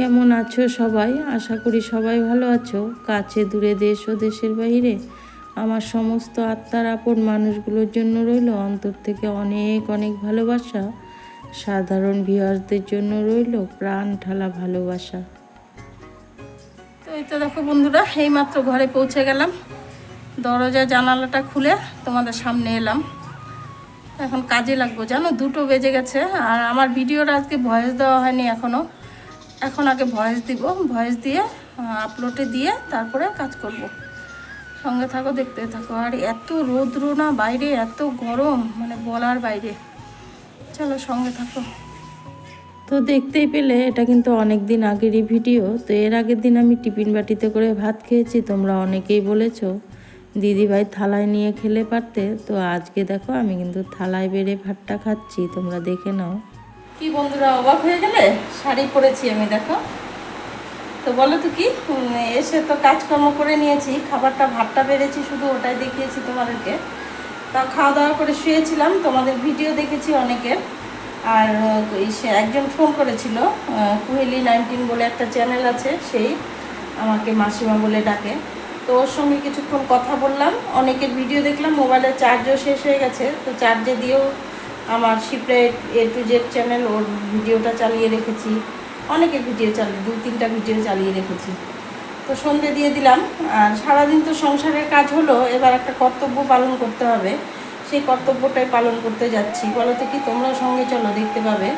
কেমন আছো সবাই? আশা করি সবাই ভালো আছো। কাছে দূরে দেশ ও দেশের বাইরে আমার সমস্ত আত্মার আপন মানুষগুলোর জন্য রইল অন্তর থেকে অনেক অনেক ভালোবাসা। সাধারণ ভিউয়ার্সদের জন্য রইল প্রাণ ঠালা ভালোবাসা। তো এই তো দেখো বন্ধুরা, এইমাত্র ঘরে পৌঁছে গেলাম। দরজা, জানালাটা খুলে তোমাদের সামনে এলাম। এখন কাজে লাগবো, জানো? দুটো বেজে গেছে আর আমার ভিডিওটা আজকে ভয়েস দেওয়া হয়নি এখনও এখন আগে ভয়েস দিব ভয়েস দিয়ে আপলোডে দিয়ে তারপরে কাজ করব। সঙ্গে থাকো, দেখতে থাকো। আর এত রৌদ্র না বাইরে, এত গরম মানে বলার বাইরে। চলো, সঙ্গে থাকো। তো দেখতেই পেলে, এটা কিন্তু অনেক দিন আগেরই ভিডিও। তো এর আগের দিন আমি টিফিন বাটিতে করে ভাত খেয়েছি, তোমরা অনেকেই বলেছ। দিদি ভাই থালায় নিয়ে খেলে পারতে। তো আজকে দেখো, আমি কিন্তু থালায় বেড়ে ভাতটা খাচ্ছি, তোমরা দেখে নাও। কি বন্ধুরা অবাক হয়ে গেলে? শাড়ি পরেছি আমি, দেখো। তো বলো তো কি? এসে তো কাজকর্ম করে নিয়েছি, খাবারটা, ভাতটা বেড়েছি, শুধু ওটাই দেখিয়েছি তোমাদেরকে। তা খাওয়া দাওয়া করে শুয়েছিলাম, তোমাদের ভিডিও দেখেছি অনেকের আর সে একজন ফোন করেছিল কুহেলি নাইনটিন বলে একটা চ্যানেল আছে, সেই আমাকে মাসিমা বলে ডাকে। তো ওর সঙ্গে কিছুক্ষণ কথা বললাম, অনেকের ভিডিও দেখলাম, মোবাইলের চার্জও শেষ হয়ে গেছে, তো চার্জে দিয়েও আমার শিপরেট এ টু জেড চ্যানেল, ওর ভিডিওটা চালিয়ে রেখেছি। অনেকের ভিডিও চালিয়ে দু তিনটা ভিডিও চালিয়ে রেখেছি। তো সন্ধে দিয়ে দিলাম। আর সারাদিন তো সংসারের কাজ হলো, এবার একটা কর্তব্য পালন করতে হবে। সেই কর্তব্যটাই পালন করতে যাচ্ছি। বলো তো কি, তোমরাও সঙ্গে চলো, দেখতে পাবে।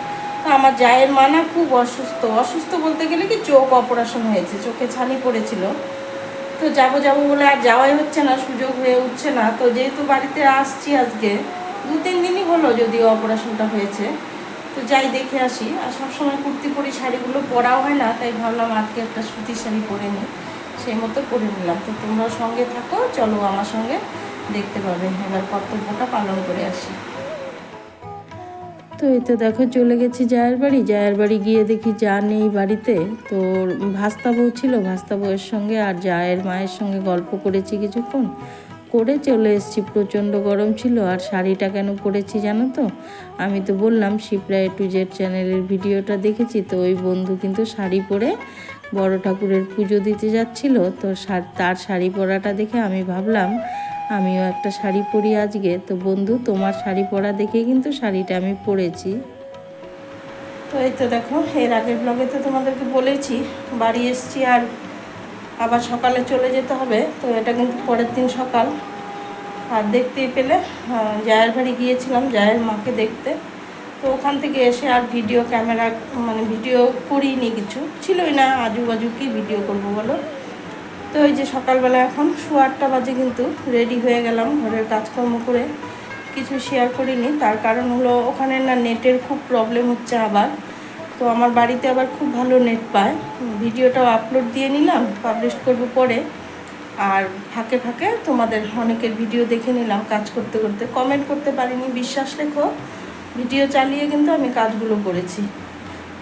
তো আমার জায়ের মা না খুব অসুস্থ। অসুস্থ বলতে গেলে কি, চোখ অপারেশন হয়েছে, চোখে ছানি পড়েছিল। তো যাব যাব বলে আর যাওয়াই হচ্ছে না, সুযোগ হয়ে উঠছে না। তো যেহেতু বাড়িতে আসছি আজকে দু, তিন দিনই হলো যদিও অপারেশনটা হয়েছে। তো যাই দেখে আসি। আর সবসময় কুর্তি পরি শাড়িগুলো পরাও হয় না, তাই ভাবলাম আজকে একটা সুতির শাড়ি পরে নিই। সেই মতো পরে নিলাম। তো তোমরাও সঙ্গে থাকো, চলো আমার সঙ্গে দেখতে পাবে। এবার কর্তব্যটা পালন করে আসি। তো এই তো দেখো, চলে গেছি জায়ের বাড়ি। জায়ের বাড়ি গিয়ে দেখি যা নেই বাড়িতে। তো ভাস্তা বউ ছিল ভাস্তা বউয়ের সঙ্গে আর জায়ের মায়ের সঙ্গে গল্প করেছি কিছুক্ষণ। করে চলে এসেছি, প্রচণ্ড গরম ছিল। আর শাড়িটা কেন পরেছি জানো তো? আমি তো বললাম, শিপ্রা এ টু জেড চ্যানেলের ভিডিওটা দেখেছি, তো ওই বন্ধু কিন্তু শাড়ি পরে বড় ঠাকুরের পুজো দিতে যাচ্ছিল। তো তার শাড়ি পরাটা দেখে আমি ভাবলাম, আমিও একটা শাড়ি পরি আজকে। তো বন্ধু, তোমার শাড়ি পরা দেখে কিন্তু শাড়িটা আমি পরেছি। তো এই তো দেখো, এর আগের ব্লগে তো তোমাদেরকে বলেছি, বাড়ি এসছি আর আবার সকালে চলে যেতে হবে, তো এটা কিন্তু পরের দিন সকাল। আর দেখতেই পেলে জায়ের বাড়ি গিয়েছিলাম, জায়ের মাকে দেখতে। তো ওখান থেকে এসে আর ভিডিও ক্যামেরা মানে ভিডিও করিনি কিছু। ছিলই না আজু বাজু কি ভিডিও করব বলো? তো ওই যে সকালবেলা এখন আটটা বাজে কিন্তু রেডি হয়ে গেলাম ঘরের কাজকর্ম করে। কিছু শেয়ার করিনি, তার কারণ হলো ওখানে না নেটের খুব প্রবলেম হচ্ছে আবার। তো আমার বাড়িতে আবার খুব ভালো নেট পায়। ভিডিওটাও আপলোড দিয়ে নিলাম পাবলিশ করব পরে। আর ফাঁকে ফাঁকে তোমাদের অনেকের ভিডিও দেখে নিলাম, কাজ করতে করতে। কমেন্ট করতে পারিনি, বিশ্বাস রেখো। ভিডিও চালিয়ে কিন্তু আমি কাজগুলো করেছি।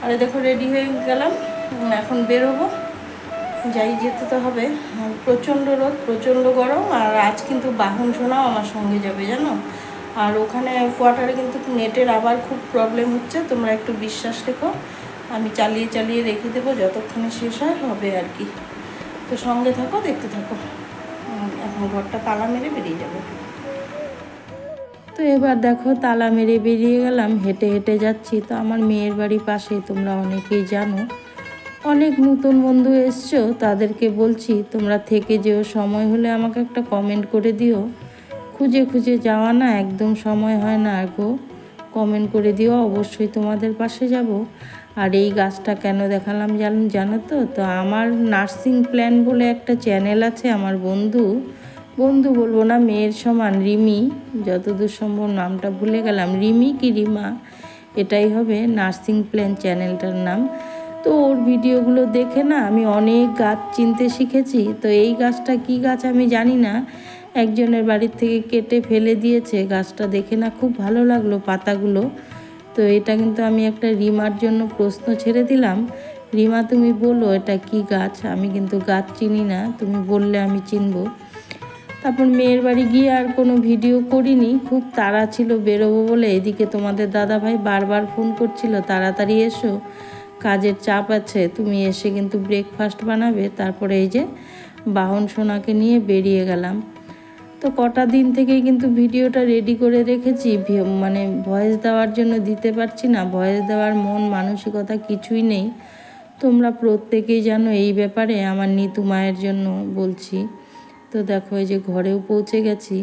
আর দেখো রেডি হয়ে গেলাম। এখন বেরোবো। যাই যেতে তো হবে। প্রচণ্ড রোদ, প্রচণ্ড গরম। আর আজ কিন্তু বাহন শোনাও আমার সঙ্গে যাবে, জানো? আর ওখানে কোয়ার্টারে কিন্তু নেটের আবার খুব প্রবলেম হচ্ছে, তোমরা একটু বিশ্বাস রেখো। আমি চালিয়ে চালিয়ে রেখে দেবো, যতক্ষণে শেষ হয় হবে আর কি। তো সঙ্গে থাকো, দেখতে থাকো। এখন ঘরটা তালা মেরে বেরিয়ে যাব। তো এবার দেখো, তালা মেরে বেরিয়ে গেলাম, হেঁটে হেঁটে যাচ্ছি। তো আমার মেয়ের বাড়ি পাশে, তোমরা অনেকেই জানো। অনেক নতুন বন্ধু এসছো, তাদেরকে বলছি, তোমরা থেকে যেও, সময় হলে আমাকে একটা কমেন্ট করে দিও। খুঁজে খুঁজে যাওয়া না একদম সময় হয় না আর গো। কমেন্ট করে দিও, অবশ্যই তোমাদের পাশে যাব। আর এই গাছটা কেন দেখালাম জান, জানো তো? তো আমার নার্সিং প্ল্যান বলে একটা চ্যানেল আছে আমার বন্ধু। বন্ধু বলব না, মেয়ের সমান রিমি। যতদূর সম্ভব নামটা ভুলে গেলাম। রিমি কি রিমা? এটাই হবে নার্সিং প্ল্যান চ্যানেলটার নাম। তো ওর ভিডিওগুলো দেখে না আমি অনেক গাছ চিনতে শিখেছি। তো এই গাছটা কি গাছ আমি জানি না। একজনের বাড়ির থেকে কেটে ফেলে দিয়েছে। গাছটা দেখে না খুব ভালো লাগল পাতাগুলো। তো এটা কিন্তু আমি একটা রিমার জন্য প্রশ্ন ছেড়ে দিলাম। রিমা, তুমি বলো, এটা কি গাছ? আমি কিন্তু গাছ চিনি না, তুমি বললে আমি চিনব। তারপর মেয়ের বাড়ি গিয়ে আর কোনো ভিডিও করিনি। খুব তাড়া ছিল বেরোবো বলে। এদিকে তোমাদের দাদা ভাই বারবার ফোন করছিল, তাড়াতাড়ি এসো, কাজের চাপ আছে, তুমি এসে কিন্তু ব্রেকফাস্ট বানাবে। তারপরে এই যে বাহন সোনাকে নিয়ে বেরিয়ে গেলাম। তো কটা দিন থেকেই কিন্তু ভিডিওটা রেডি করে রেখেছি। মানে ভয়েস দেওয়ার জন্য দিতে পারছি না। ভয়েস দেওয়ার মন, মানসিকতা কিছুই নেই। তোমরা প্রত্যেকেই জানো এই ব্যাপারে, আমার নিতু মায়ের জন্য বলছি। তো দেখো, এই যে ঘরেও পৌঁছে গেছি।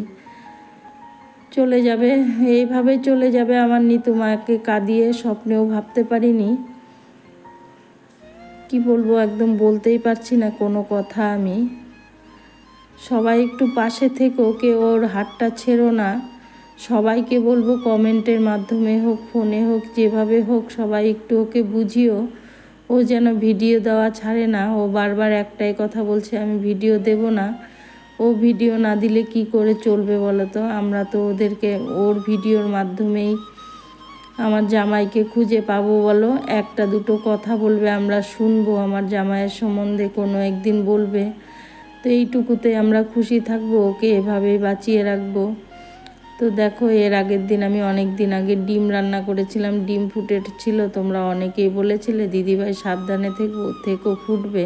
চলে যাবে, এইভাবে চলে যাবে আমার নিতু মাকে কাঁদিয়ে, স্বপ্নেও ভাবতে পারিনি। কি বলব, একদম বলতেই পারছি না কোনো কথা আমি। সবাই একটু পাশে থেকো কে ওর হাতটা ছেড়ো না। সবাইকে বলব কমেন্টের মাধ্যমে হোক, ফোনে হোক, যেভাবে হোক, সবাই একটু ওকে বুঝিও। ও যেন ভিডিও দেওয়া ছাড়ে না, ও বারবার একটাই কথা বলছে, আমি ভিডিও দেব না। ও ভিডিও না দিলে কি করে চলবে বলো তো? আমরা তো ওদেরকে ওর ভিডিওর মাধ্যমেই আমার জামাইকে খুঁজে পাবো বলো। একটা দুটো কথা বলবে, আমরা শুনব আমার জামাইয়ের সম্বন্ধে, কোনো একদিন বলবে। তো এইটুকুতে আমরা খুশি থাকব, ওকে এভাবেই বাঁচিয়ে রাখব। তো দেখো, এর আগের দিন আমি অনেক দিন আগে ডিম রান্না করেছিলাম, ডিম ফুটে ছিল, তোমরা অনেকেই বলেছিলে, দিদিভাই সাবধানে থেকো থেকো ফুটবে।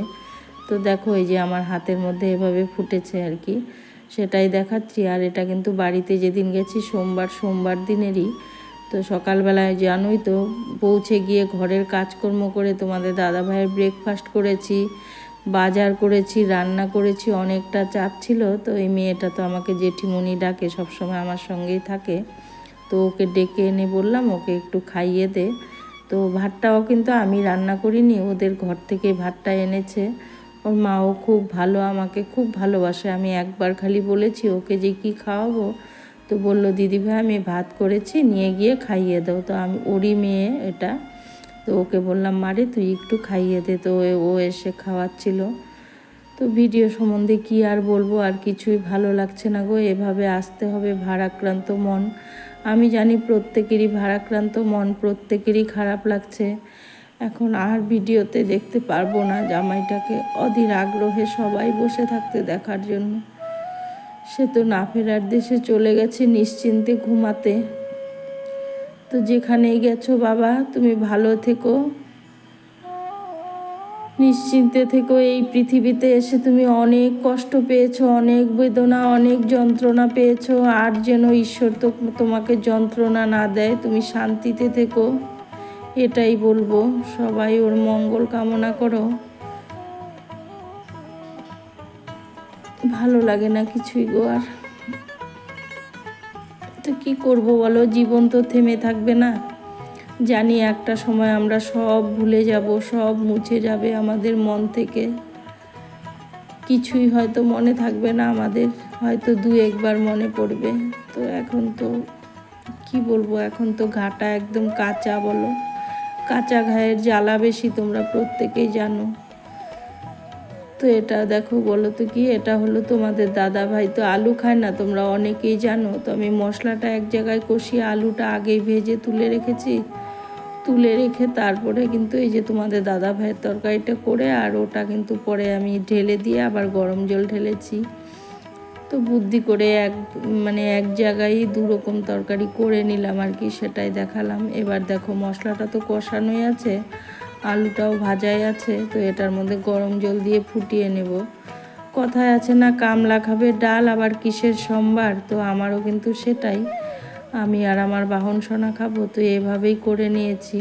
তো দেখো, এই যে আমার হাতের মধ্যে এভাবে ফুটেছে আর কি, সেটাই দেখাচ্ছি। আর এটা কিন্তু বাড়িতে যেদিন গেছি, সোমবার সোমবার দিনেরই। তো সকালবেলায় জানোই তো, পৌঁছে গিয়ে ঘরের কাজকর্ম করে তোমাদের দাদা ভাইয়ের ব্রেকফাস্ট করেছি। বাজার করেছি, রান্না করেছি, অনেকটা চাপ ছিল। তো এই মেয়েটা তো আমাকে জেঠিমণি ডাকে, সবসময় আমার সঙ্গেই থাকে। তো ওকে ডেকে এনে বললাম, ওকে একটু খাইয়ে দে। তো ভাতটাও কিন্তু আমি রান্না করিনি, ওদের ঘর থেকে ভাতটা এনেছে। ওর মাও খুব ভালো, আমাকে খুব ভালোবাসে। আমি একবার খালি বলেছি, ওকে যে কি খাওয়াবো? তো বলল, দিদিভাই, আমি ভাত করেছি, নিয়ে গিয়ে খাইয়ে দাও। তো আমি, ওরই মেয়ে এটা। তো ওকে বললাম, মারে তুই একটু খাইয়ে দে। তো ও- এসে খাওয়াচ্ছিল। তো ভিডিও সম্বন্ধে কি আর বলব, আর কিছুই ভালো লাগছে না গো। এভাবে আসতে হবে ভারাক্রান্ত মন। আমি জানি প্রত্যেকেরই ভারাক্রান্ত মন, প্রত্যেকেরই খারাপ লাগছে। এখন আর ভিডিওতে দেখতে পারব না জামাইটাকে। অধীর আগ্রহে সবাই বসে থাকতে দেখার জন্য। সে তো না ফেরার দেশে চলে গেছে নিশ্চিন্তে ঘুমাতে। তো যেখানেই গেছো বাবা, তুমি ভালো থেকো। নিশ্চিন্তে থেকো, এই পৃথিবীতে এসে তুমি অনেক কষ্ট পেয়েছ, অনেক বেদনা, অনেক যন্ত্রণা পেয়েছ। আর যেন ঈশ্বর তো তোমাকে যন্ত্রণা না দেয়, তুমি শান্তিতে থেকো। এটাই বলব, সবাই ওর মঙ্গল কামনা করো। ভালো লাগে না কিছুই গো আর। তো কী করব বলো? জীবন তো থেমে থাকবে না। জানি একটা সময় আমরা সব ভুলে যাব, সব মুছে যাবে আমাদের মন থেকে। কিছুই হয়তো মনে থাকবে না, আমাদের হয়তো দু একবার মনে পড়বে। তো এখন তো কি বলব, এখন তো ঘাটা একদম কাঁচা বলো। কাঁচা ঘায়ের জ্বালা বেশি তোমরা প্রত্যেকেই জানো। তো এটা দেখো, বলো তো কি? এটা হলো তোমাদের দাদা ভাই। তো আলু খায় না তোমরা অনেকেই জানো। তো আমি মশলাটা এক জায়গায় কষিয়ে আলুটা আগেই ভেজে তুলে রেখেছি। তুলে রেখে তারপরে কিন্তু এই যে তোমাদের দাদা ভাইয়ের তরকারিটা করে, আর ওটা কিন্তু পরে আমি ঢেলে দিয়ে আবার গরম জল ঢেলেছি। তো বুদ্ধি করে এক মানে এক জায়গায় দু রকম তরকারি করে নিলাম আর কি, সেটাই দেখালাম। এবার দেখো, মশলাটা তো কষানোই আছে। আলুটাও ভাজাই আছে, তো এটার মধ্যে গরম জল দিয়ে ফুটিয়ে নেব। কথায় আছে না, কামলা খাবে ডাল, আবার কিসের সম্বার তো আমারও কিন্তু সেটাই। আমি আর আমার বাহন সোনা খাব, তো এভাবেই করে নিয়েছি।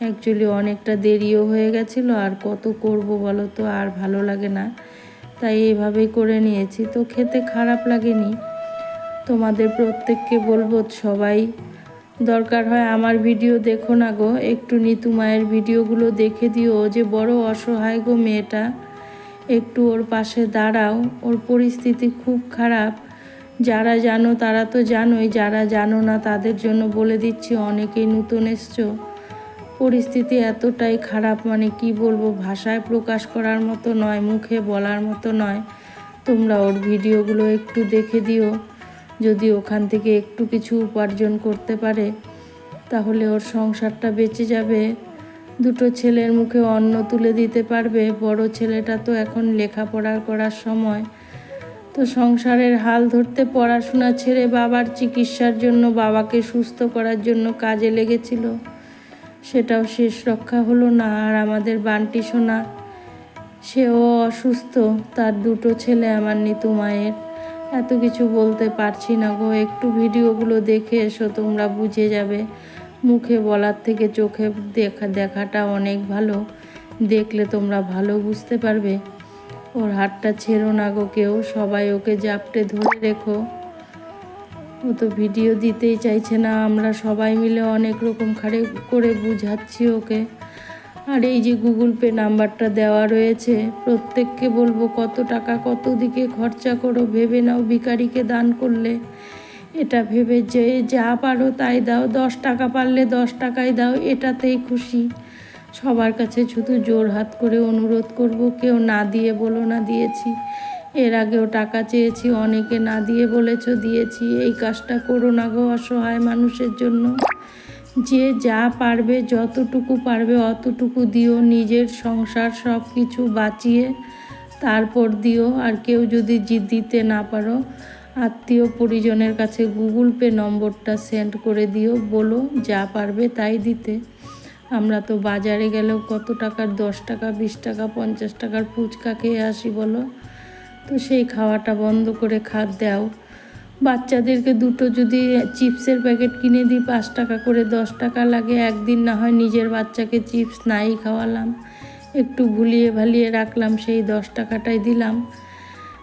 অ্যাকচুয়ালি অনেকটা দেরিও হয়ে গেছিল, আর কত করব বলো তো, আর ভালো লাগে না। তাই এভাবেই করে নিয়েছি, তো খেতে খারাপ লাগেনি। তোমাদের প্রত্যেককে বলব, সবাই দরকার হয় আমার ভিডিও দেখো না গো। একটু নিতু মায়ের ভিডিওগুলো দেখে দিও। যে বড় অসহায় গো মেয়েটা। একটু ওর পাশে দাঁড়াও। ওর পরিস্থিতি খুব খারাপ। যারা জানো তারা তো জানোই। যারা জানো না তাদের জন্য বলে দিচ্ছি, অনেকেই নতুন এসছো। পরিস্থিতি এতটাই খারাপ মানে কি বলব? ভাষায় প্রকাশ করার মতো নয়, মুখে বলার মতো নয়। তোমরা ওর ভিডিওগুলো একটু দেখে দিও। যদি ওখান থেকে একটু কিছু উপার্জন করতে পারে, তাহলে ওর সংসারটা বেঁচে যাবে। দুটো ছেলের মুখে অন্ন তুলে দিতে পারবে। বড় ছেলেটা তো এখন লেখাপড়া করার সময়। তো সংসারের হাল ধরতে পড়াশোনা ছেড়ে বাবার চিকিৎসার জন্য বাবাকে সুস্থ করার জন্য কাজে লেগেছিল। সেটাও শেষ রক্ষা হলো না। আর আমাদের বান্টি সোনা, সেও অসুস্থ। তার দুটো ছেলে, আমার নিতু মায়ের। এত কিছু বলতে পারছি না গো। একটু ভিডিওগুলো দেখে এসো, তোমরা বুঝে যাবে। মুখে বলার থেকে চোখে দেখা, দেখাটা অনেক ভালো। দেখলে তোমরা ভালো বুঝতে পারবে। ওর হাতটা ছেড়ো না গো কেউ, সবাই ওকে জাপটে ধরে রেখো। ও তো ভিডিও দিতেই চাইছে না, আমরা সবাই মিলে অনেক রকম খাড়ে করে বুঝাচ্ছি ওকে। আর এই যে গুগল পে নাম্বারটা দেওয়া রয়েছে, প্রত্যেককে বলব কত টাকা কত দিকে খরচা করো, ভেবে নাও ভিকারিকে দান করলে। এটা ভেবে যে যা পারো তাই দাও, দশ টাকা পারলে দশ টাকাই দাও, এটাতেই খুশি। সবার কাছে শুধু জোর হাত করে অনুরোধ করব, কেউ না দিয়ে বলো না দিয়েছি। এর আগেও টাকা চেয়েছি, অনেকে না দিয়ে বলেছ দিয়েছি। এই কাজটা করো না গো অসহায় মানুষের জন্য। যে যা পারবে, যতটুকু পারবে, অতটুকু দিও। নিজের সংসার সব কিছু বাঁচিয়ে তারপর দিও। আর কেউ যদি দিতে না পারো, আত্মীয় পরিজনের কাছে গুগল পে নম্বরটা সেন্ড করে দিও। বলো যা পারবে তাই দিতে। আমরা তো বাজারে গেলেও কত টাকার? দশ টাকা, বিশ টাকা, পঞ্চাশ টাকার ফুচকা খেয়ে আসি, বলো? তো সেই খাওয়াটা বন্ধ করে খাদ দাও। বাচ্চাদেরকে দুটো যদি চিপসের প্যাকেট কিনে দিই, পাঁচ টাকা করে, দশ টাকা লাগে, একদিন না হয় নিজের বাচ্চাকে চিপস নাই খাওয়ালাম। একটু ভুলিয়ে ভালিয়ে রাখলাম, সেই দশ টাকাটাই দিলাম।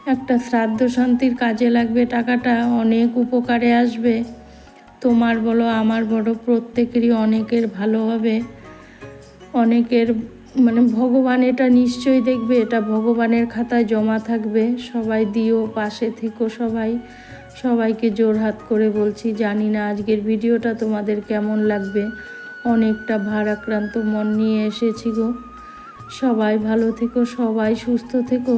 একটা শ্রাদ্ধ শান্তির কাজে লাগবে, টাকাটা অনেক উপকারে আসবে। তোমার বলো, আমার বড় প্রত্যেকেরই অনেকের ভালো হবে। অনেকের মানে ভগবান এটা নিশ্চয়ই দেখবে, এটা ভগবানের খাতায় জমা থাকবে। সবাই দিও, পাশে থেকো সবাই। সবাইকে জোর হাত করে বলছি, জানি না আজকের ভিডিওটা তোমাদের কেমন লাগবে। অনেকটা ভারাক্রান্ত মন নিয়ে এসেছি গো। সবাই ভালো থেকো, সবাই সুস্থ থেকো।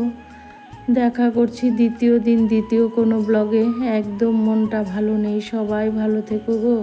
দেখা করছি দ্বিতীয় দিন, দ্বিতীয় কোনো ব্লগে। একদম মনটা ভালো নেই, সবাই ভালো থেকো গো।